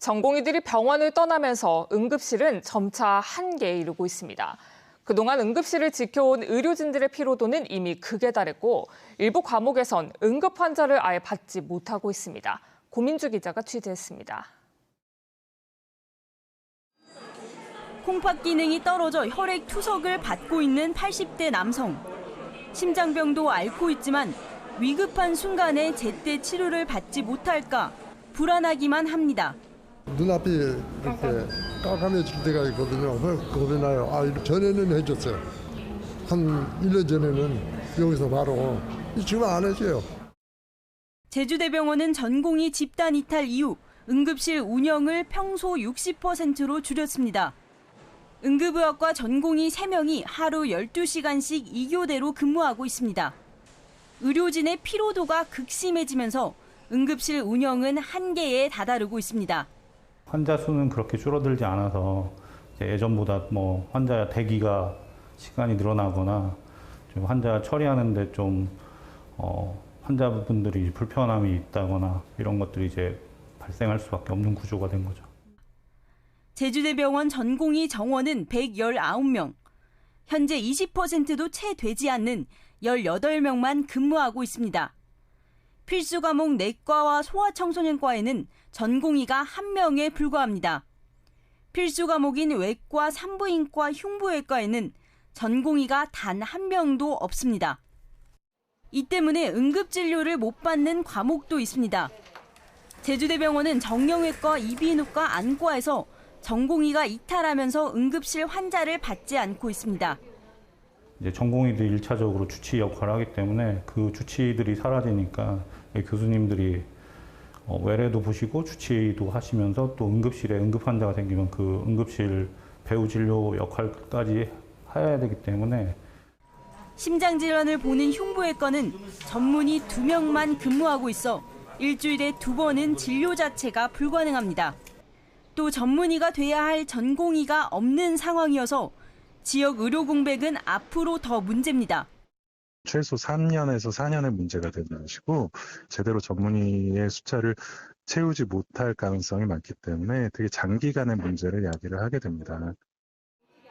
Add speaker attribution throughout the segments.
Speaker 1: 전공의들이 병원을 떠나면서 응급실은 점차 한계에 이르고 있습니다. 그동안 응급실을 지켜온 의료진들의 피로도는 이미 극에 달했고 일부 과목에선 응급 환자를 아예 받지 못하고 있습니다. 고민주 기자가 취재했습니다.
Speaker 2: 콩팥 기능이 떨어져 혈액 투석을 받고 있는 80대 남성. 심장병도 앓고 있지만 위급한 순간에 제때 치료를 받지 못할까 불안하기만 합니다.
Speaker 3: 눈앞이 이렇게 깜깜해질 때가 있거든요. 겁이 나요. 아, 전에는 해줬어요. 한 1년 전에는 여기서 바로 지금 안 해줘요.
Speaker 2: 제주대병원은 전공의 집단 이탈 이후 응급실 운영을 평소 60%로 줄였습니다. 응급의학과 전공의 3명이 하루 12시간씩 2교대로 근무하고 있습니다. 의료진의 피로도가 극심해지면서 응급실 운영은 한계에 다다르고 있습니다.
Speaker 4: 환자 수는 그렇게 줄어들지 않아서 예전보다 뭐 환자 대기가 시간이 늘어나거나 좀 환자 처리하는데 좀 어, 환자분들이 불편함이 있다거나 이런 것들이 이제 발생할 수밖에 없는 구조가 된 거죠.
Speaker 2: 제주대병원 전공의 정원은 119명. 현재 20%도 채 되지 않는 18명만 근무하고 있습니다. 필수 과목 내과와 소아청소년과에는 전공의가 1명에 불과합니다. 필수 과목인 외과, 산부인과, 흉부외과에는 전공의가 단 한 명도 없습니다. 이 때문에 응급진료를 못 받는 과목도 있습니다. 제주대병원은 정형외과, 이비인후과, 안과에서 전공의가 이탈하면서 응급실 환자를 받지 않고 있습니다.
Speaker 4: 이제 전공의들이 일차적으로 주치 역할을 하기 때문에 그 주치의들이 사라지니까 교수님들이 어, 외래도 보시고 주치의도 하시면서 또 응급실에 응급 환자가 생기면 그 응급실 배후 진료 역할까지 해야 되기 때문에
Speaker 2: 심장 질환을 보는 흉부외과는 전문의 두 명만 근무하고 있어 일주일에 두 번은 진료 자체가 불가능합니다. 또 전문의가 돼야 할 전공의가 없는 상황이어서 지역 의료 공백은 앞으로 더 문제입니다.
Speaker 5: 최소 3년에서 4년의 문제가 되는 것이고 제대로 전문의의 숫자를 채우지 못할 가능성이 많기 때문에 되게 장기간의 문제를 야기를 하게 됩니다.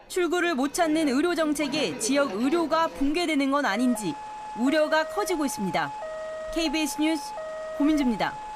Speaker 2: 출구를 못 찾는 의료 정책에 지역 의료가 붕괴되는 건 아닌지 우려가 커지고 있습니다. KBS 뉴스 고민주입니다.